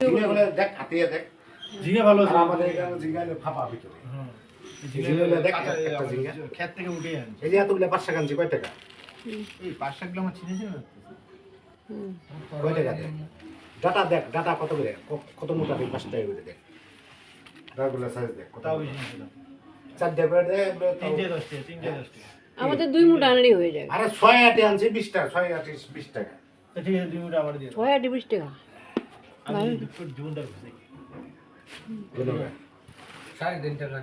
দেখ হাতিয়ে দেখ। ঝিঙে ভালো আমাদের এখানে ঝিঙ্গালে ফাঁপা ভিতরে হুম। ঝিঙেগুলো দেখ, কাঁচা- একটা আমাদের ঝিঙে। ক্ষেত থেকে উঠে আনছি। এই যে এতগুলো পাঁচশো কাঞ্চি কয় টাকা? এই পাঁচ সাত গ্রাম চিনেছে না কয় টাকা দেখ? ডাটা দেখ ডাটা কত করে? কত মোটা দেখ পাঁচ টাকা করে দেখ। ডাটাগুলো সাইজ দেখ কত তাও বেশি করে দে তিনটে তিনটে দশ টাকা। আমাদের দুই মুঠ আনলেই হয়ে যাবে আরে ছয় আটে আনছি বিশ টাকা ছয় আটে বিশ টাকা। তো ঠিক আছে দুই মিনিট আবার দিয়ে দাও। ছয় আটি বিশ টাকা। আমি জীবনটা? সাড়ে তিন টাকা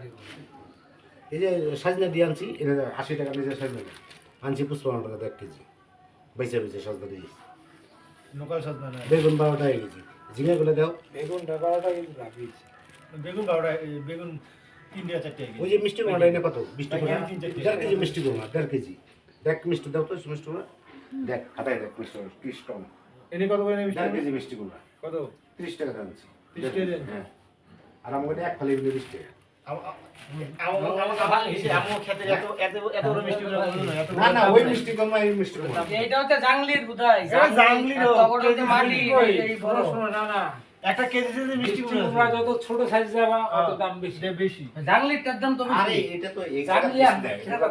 এই যে সাজনা দিয়ে আনছি এটা আশি টাকা নিজের সাজনা। আনছি পুষ্পান্ন টাকা এক কেজি। বেঁচে বেঁচে সাজনা দিয়ে লোকাল সাজনা না। বেগুন বারো টাকা কেজি ঝিঙেগুলো দাও। বেগুন রাখিয়েছে বেগুন বারোটা এই বেগুন ওই যে মিষ্টি কুমড়া এনে কত? মিষ্টি। দেড় কেজি মিষ্টি কুমড়া দেড় কেজি। দেখ মিষ্টি দাও তো মিষ্টি কুমড়া। দেখ হাতায় দেখ মিষ্টি টন এনে কত করে কেজি মিষ্টি কত? ত্রিশ টাকা দাম আনছি 30 টাকা হ্যাঁ। আর এক ফালি মিলে বিশ টাকা। এটা একটা কেজি মিষ্টি কুমড়া যত ছোট সাইজ যাবা অত দাম বেশি। বেশি। দাম তো আরে এটা তো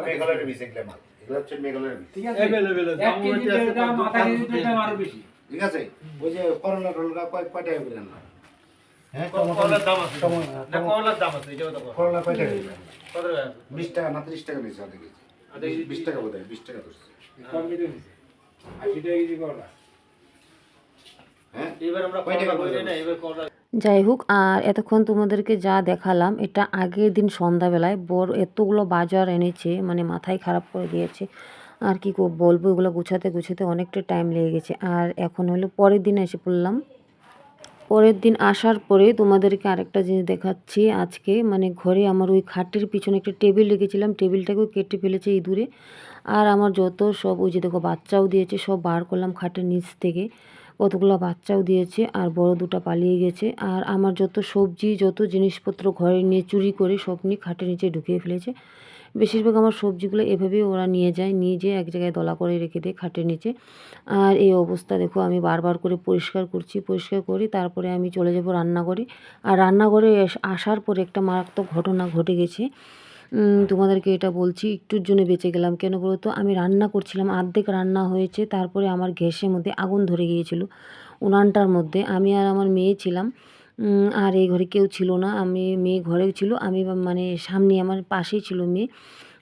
মেঘালয়ের বীজ এগুলো মাল এগুলো হচ্ছে মেঘালয়ের বীজ ঠিক আছে? দাম আরও বেশি। ঠিক আছে? ওই যে করলা টরলা কয় কয় টাকা হ্যাঁ না করলার দাম আছে এটা কথা করলা কয় টাকা করে আনলাম? কত টাকা? আছে? বিশ টাকা না ত্রিশ টাকা নিয়েছে আধা কেজি। বিশ টাকা বোধ হয় বিশ টাকা ধরছে। কম কেটে নিছে আশি টাকা কেজি করলা। হ্যাঁ? এবার আমরা কয় টাকা করলা না এবার করলা যাই হোক আর এতক্ষণ তোমাদেরকে যা দেখালাম এটা আগের দিন সন্ধ্যাবেলায় বড় এতগুলো বাজার এনেছে মানে মাথায় খারাপ করে দিয়েছে। আর কি বলব এগুলো গুছাতে গুছাতে অনেকটা টাইম লেগে গেছে। আর এখন হলো পরের দিন এসে পড়লাম। পরের দিন আসার পরে তোমাদেরকে আরেকটা জিনিস দেখাচ্ছি। আজকে মানে ঘরে আমার ওই খাটের পিছনে একটা টেবিল রেখেছিলাম। টেবিলটাকেও কেটে ফেলেছে ইঁদুরে আর আমার যত সব ওই যে দেখো বাচ্চাও দিয়েছে, সব বার করলাম খাটের নিচ থেকে। কতগুলো বাচ্চাও দিয়েছে আর বড় দুটো পালিয়ে গেছে। আর আমার যত সবজি, যত জিনিসপত্র ঘরে নিয়ে চুরি করে সব নিয়ে খাটের নিচে ঢুকিয়ে ফেলেছে। বেশিরভাগ আমার সবজিগুলো এভাবেই ওরা নিয়ে যায়, নিয়ে যেয়ে এক জায়গায় দলা করে রেখে দেয় খাটের নিচে। আর এই অবস্থা দেখো, আমি বারবার করে পরিষ্কার করছি, পরিষ্কার করি, তারপরে আমি চলে যাব রান্নাঘরে। আর রান্নাঘরে আসার পরে একটা মারাত্মক ঘটনা ঘটে গেছে। তোমাদেরকে এটা বলছি, একটুর জন্য বেঁচে গেলাম। কেন বলো তো? আমি রান্না করছিলাম অর্ধেক রান্না হয়েছে, তারপরে আমার গ্যাসের মধ্যে আগুন ধরে গিয়েছিল। উনানটার মধ্যে আমি আর আমার মেয়ে ছিলাম। আর এই ঘরে কেউ ছিল না। আমি, মেয়ে ঘরেও ছিল। আমি মানে সামনে আমার পাশেই ছিল মেয়ে।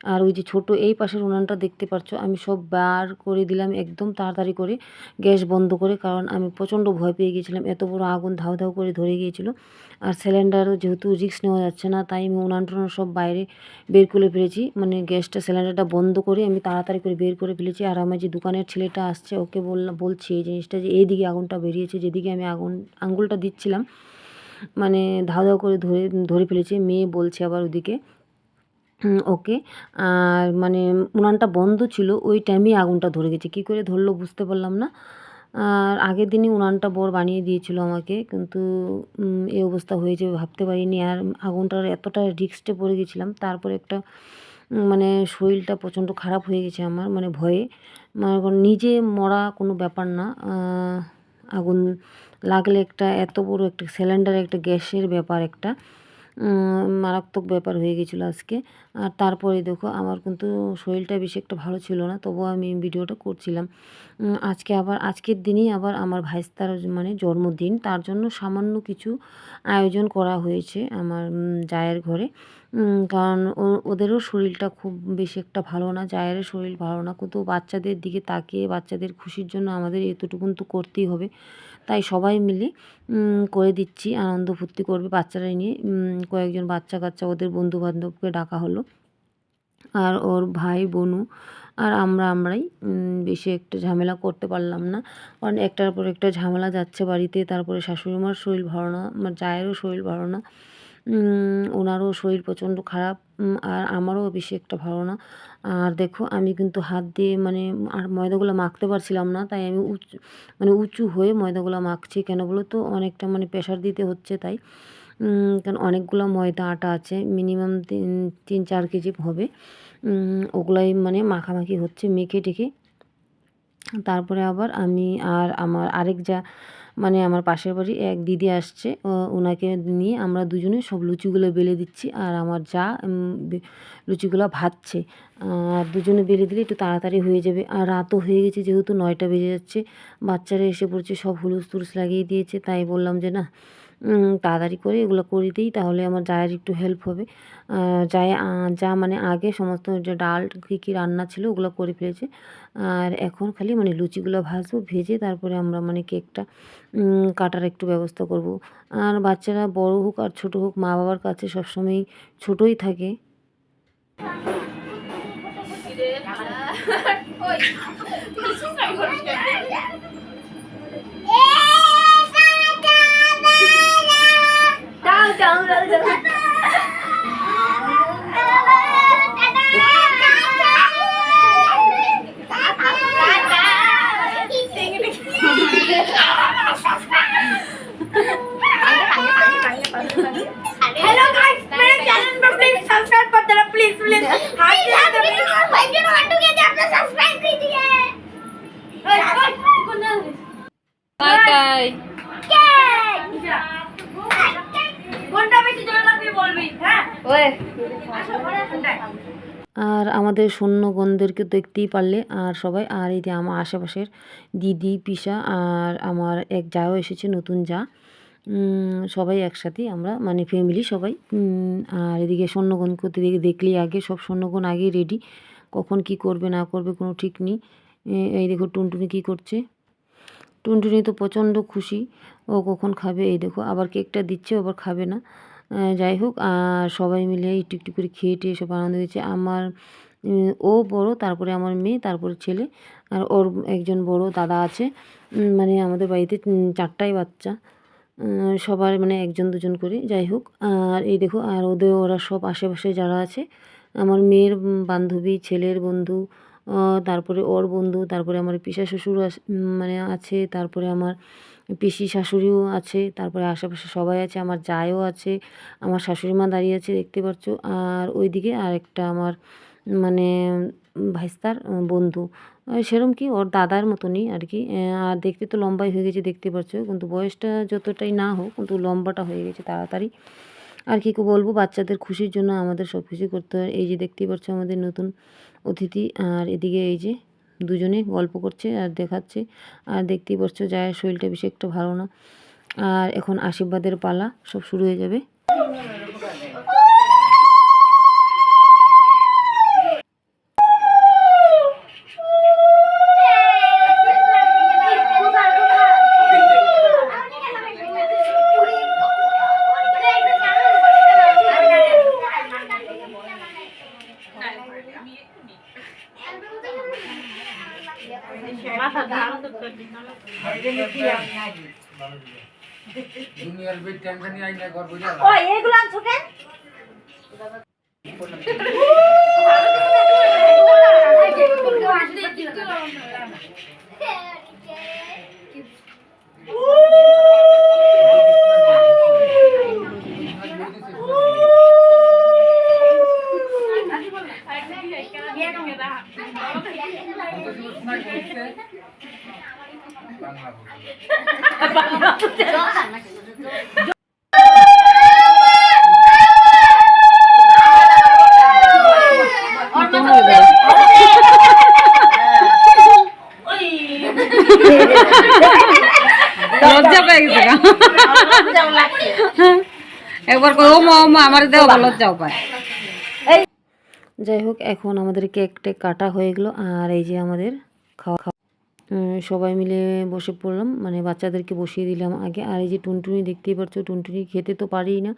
আর ওই যে ছোট এই পাশের উনানটা দেখতে পাচ্ছ, আমি সব বার করে দিলাম একদম তাড়াতাড়ি করে গ্যাস বন্ধ করে, কারণ আমি প্রচণ্ড ভয় পেয়ে গিয়েছিলাম। এত বড় আগুন ধাউ ধাউ করে ধরে গিয়েছিল। আর সিলিন্ডারও যেহেতু রিস্ক নেওয়া যাচ্ছে না, তাই আমি উনান টুনান সব বাইরে বের করে ফেলেছি। মানে গ্যাসটা, সিলিন্ডারটা বন্ধ করে আমি তাড়াতাড়ি করে বের করে ফেলেছি। আর আমার যে দোকানের ছেলেটা আসছে, ওকে বললাম, বলছি এই জিনিসটা যে এইদিকে আগুনটা বেরিয়েছে, যেদিকে আমি আগুন আঙুলটা দিচ্ছিলাম মানে ধাউ ধাউ করে ধরে ধরে ফেলেছে, মেয়ে বলছে আবার ওদিকে ওকে। আর মানে উনানটা বন্ধ ছিল, ওই টাইমেই আগুনটা ধরে গেছে। কী করে ধরলো বুঝতে পারলাম না। আর আগের দিনই উনানটা বর বানিয়ে দিয়েছিল আমাকে, কিন্তু এই অবস্থা হয়েছে, ভাবতে পারিনি। আর আগুনটার এতটা রিক্সটে পড়ে গেছিলাম, তারপরে একটা মানে শরীরটা প্রচণ্ড খারাপ হয়ে গেছে আমার মানে ভয়ে। মানে নিজে মরা কোনো ব্যাপার না আগুন লাগলে একটা এত বড় একটা সিলিন্ডার একটা গ্যাসের ব্যাপার একটা মারাত্মক ব্যাপার হয়ে গেছিল আজকে। আর তারপরে দেখো আমার কিন্তু শরীরটা বেশি একটা ভালো ছিল না, তবুও আমি ভিডিওটা করছিলাম। আজকে আবার, আজকের দিনই আবার আমার ভাইস্তার মানে জন্মদিন, তার জন্য সামান্য কিছু আয়োজন করা হয়েছে আমার জায়ের ঘরে। কারণ ওদেরও শরীরটা খুব বেশি একটা ভালো না, জায়েরও শরীর ভালো না, কিন্তু বাচ্চাদের দিকে তাকিয়ে বাচ্চাদের খুশির জন্য আমাদের এতটুকুন তো করতেই হবে। তাই সবাই মিলে করে দিচ্ছি, আনন্দ ফুর্তি করবে বাচ্চারা নিয়ে। কয়েকজন বাচ্চা কাচ্চা ওদের বন্ধু বান্ধবকে ডাকা হলো। আর ওর ভাই বোনু আর আমরা আমরাই বেশি একটা ঝামেলা করতে পারলাম না। কারণ একটার পর একটা ঝামেলা যাচ্ছে বাড়িতে, তারপরে শাশুড়ি মার শরীর ভালো না, আমার জায়েরও শরীর ভালো না ওনারও শরীর প্রচণ্ড খারাপ আর আমারও বেশি একটা ভালো না। আর দেখো আমি কিন্তু হাত দিয়ে মানে আর ময়দাগুলো মাখতে পারছিলাম না, তাই আমি উঁচু মানে উঁচু হয়ে ময়দাগুলো মাখছি। কেন বলো তো? অনেকটা মানে প্রেশার দিতে হচ্ছে তাই। কারণ অনেকগুলো ময়দা আটা আছে মিনিমাম তিন তিন, চার কেজি হবে। ওগুলাই মানে মাখামাখি হচ্ছে মেখে টেখে তারপরে আবার আমি আর আমার আরেক যা মানে আমার পাশের বাড়ি এক দিদি আসছে ওনাকে নিয়ে আমরা দুজনে সব লুচিগুলো বেলে দিচ্ছি আর আমার যা লুচিগুলো ভাজছে, আর দুজনে বেলে দিলে একটু তাড়াতাড়ি হয়ে যাবে। আর রাতও হয়ে গেছে যেহেতু নয়টা বেজে যাচ্ছে, বাচ্চারা এসে পড়ছে, সব হুলুস তুলুস লাগিয়ে দিয়েছে, তাই বললাম যে না তাড়াতাড়ি করে এগুলো করে দিই তাহলে আমার জায়ের একটু হেল্প হবে। আহ, যা মানে আগে সমস্ত যে ডাল কী কী রান্না ছিল ওগুলো করে ফেলেছে। আর এখন খালি মানে লুচিগুলো ভাজবো ভেজে তারপরে আমরা মানে কেকটা কাটার একটু ব্যবস্থা করব। আর বাচ্চারা বড় হোক আর ছোট হোক মা বাবার কাছে সবসময় ছোটই থাকে। আমাদের সৈন্যগণদেরকে দেখতেই পারলে। আর সবাই, আর এই যে আমার আশেপাশের দিদি, পিসা আর আমার এক যাও এসেছে, নতুন যা সবাই একসাথে আমরা মানে ফ্যামিলি সবাই। আর এদিকে সৈন্যগণকে দিকে দেখলেই আগে, সব সৈন্যগণ আগেই রেডি কখন কি করবে, না করবে, কোনো ঠিক নেই। এই দেখো টুনটুনি কি করছে। টুনটুনি তো প্রচণ্ড খুশি। ও কখন খাবে, এই দেখো, আবার কেকটা দিচ্ছে আবার খাবে না। যাই হোক, আর সবাই মিলে একটু একটু করে খেয়ে টেয়ে সব আনন্দ দিচ্ছে। আমার ও বড়, তারপরে আমার মেয়ে, তারপরে ছেলে। আর ওর একজন বড় দাদা আছে। মানে আমাদের বাড়িতে চারটাই বাচ্চা। সবার মানে একজন দুজন করে, যাই হোক। আর এই দেখো, আর ওদের, ওরা সব আশেপাশে যারা আছে, আমার মেয়ের বান্ধবী, ছেলের বন্ধু তারপরে ওর বন্ধু, তারপরে আমার পিসা শ্বশুর মানে আছে, তারপরে আমার পিসি শাশুড়িও আছে, তারপরে আশেপাশে সবাই আছে, আমার জায়ও আছে, আমার শাশুড়ি মা দাঁড়িয়ে আছে, দেখতে পাচ্ছ। আর ওইদিকে আর একটা আমার মানে ভাইস্তার বন্ধু। সেরম কি ওর দাদার মতনই আর কি। আর দেখতে তো লম্বাই হয়ে গেছে দেখতে পাচ্ছ কিন্তু বয়সটা যতটাই না হোক কিন্তু লম্বাটা হয়ে গেছে তাড়াতাড়ি। আর কি কো বলব, বাচ্চাদের খুশির জন্য আমাদের সব কিছু করতে হয়। এই যে দেখতেই পাচ্ছ আমাদের নতুন অতিথি, আর এদিকে এই যে দুজনে গল্প করছে আর দেখাচ্ছে। আর দেখতেই পাচ্ছ যায় শরীরটা বেশি একটা ভালো না। আর এখন আশীর্বাদের পালা, সব শুরু হয়ে যাবে। দুনিয়ার বেড টেনশন আই না করব যা ও এগুলো আনছো কেন? একবার ও মা ও মা আমার দেওয়া লজ্জাও পায় যাই হোক এখন আমাদের কেক টেক কাটা হয়ে গেলো আর এই যে আমাদের খাওয়া খাওয়া সবাই মিলে বসে পড়লাম মানে বাচ্চাদেরকে বসিয়ে দিলাম আগে আর এই যে টুনটুনি দেখতেই পাচ্ছ টুনটুনি খেতে তো পারেই না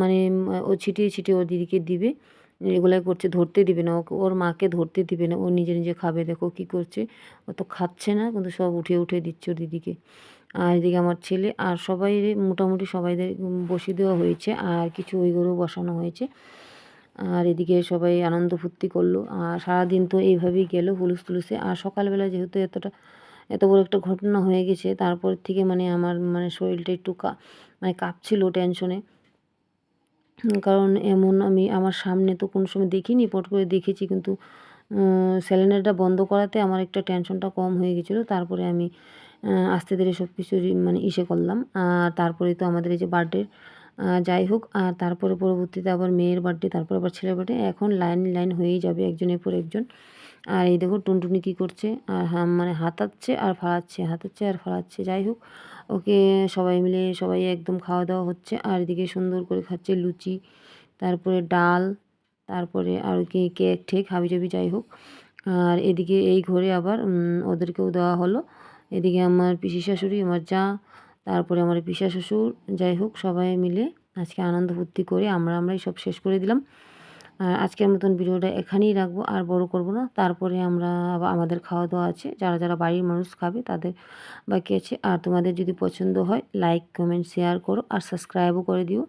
মানে ও ছিটিয়ে ছিটিয়ে ওর দিদিকে দিবে। এগুলাই করছে, ধরতে দিবে না। ওকে, ওর মাকে ধরতে দিবে না। ও নিজে নিজে খাবে, দেখো কি করছে। ও তো খাচ্ছে না, কিন্তু সব উঠে উঠে দিচ্ছে ওর দিদিকে। আর এদিকে আমার ছেলে, আর সবাই মোটামুটি সবাইদের বসিয়ে দেওয়া হয়েছে, আর কিছু ওই গরু বসানো হয়েছে। আর এদিকে সবাই আনন্দ ফুর্তি করল। আর সারাদিন তো এইভাবেই গেল হুলুস তুলুসে। আর সকালবেলা যেহেতু এতটা, এত বড় একটা ঘটনা হয়ে গেছে, তারপর থেকে মানে আমার মানে শরীরটা একটু কা মানে কাঁপছিল টেনশনে কারণ এমন আমি আমার সামনে তো কোনো সময় দেখিনি, পট করে দেখেছি কিন্তু সিলিন্ডারটা বন্ধ করাতে আমার একটা টেনশনটা কম হয়ে গেছিল। তারপরে আমি আস্তে ধীরে সব কিছু মানে ইসে করলাম। আর তারপরে তো আমাদের এই যে বার্থডে যাই হোক, আর তারপরে পরবর্তীতে আবার মেয়ের বার্থডে তারপরে আবার ছেলের বার্থডে এখন লাইন লাইন হয়েই যাবে একজনের পর একজন। আর এই দেখো টুনটুনি কী করছে, আর মানে হাতাচ্ছে আর ফাড়াচ্ছে হাতাচ্ছে আর ফাড়াচ্ছে যাই হোক। ওকে সবাই মিলে সবাই একদম খাওয়া দাওয়া হচ্ছে, আর এদিকে সুন্দর করে খাচ্ছে লুচি, তারপরে ডাল, তারপরে আর কি কেক ঠেক হাবিজাবি যাই হোক। আর এদিকে এই ঘরে আবার ওদেরকেও দেওয়া হলো। এদিকে আমার পিসি শাশুড়ি, আমার যা, তারপরে আমার পিসা শ্বশুর, যাই হোক সবাই মিলে আজকে আনন্দ ফুর্তি করে আমরা আমরাই সব শেষ করে দিলাম। আজকের মতন ভিডিওটা এখানেই রাখব, আর বড় করব না। তারপরে আমরা আমাদের খাওয়া দাওয়া আছে। যারা যারা বাড়ির মানুষ খাবে, তাদের বাকি আছে। আর তোমাদের যদি পছন্দ হয় লাইক কমেন্ট শেয়ার করো, আর সাবস্ক্রাইবও করে দিও।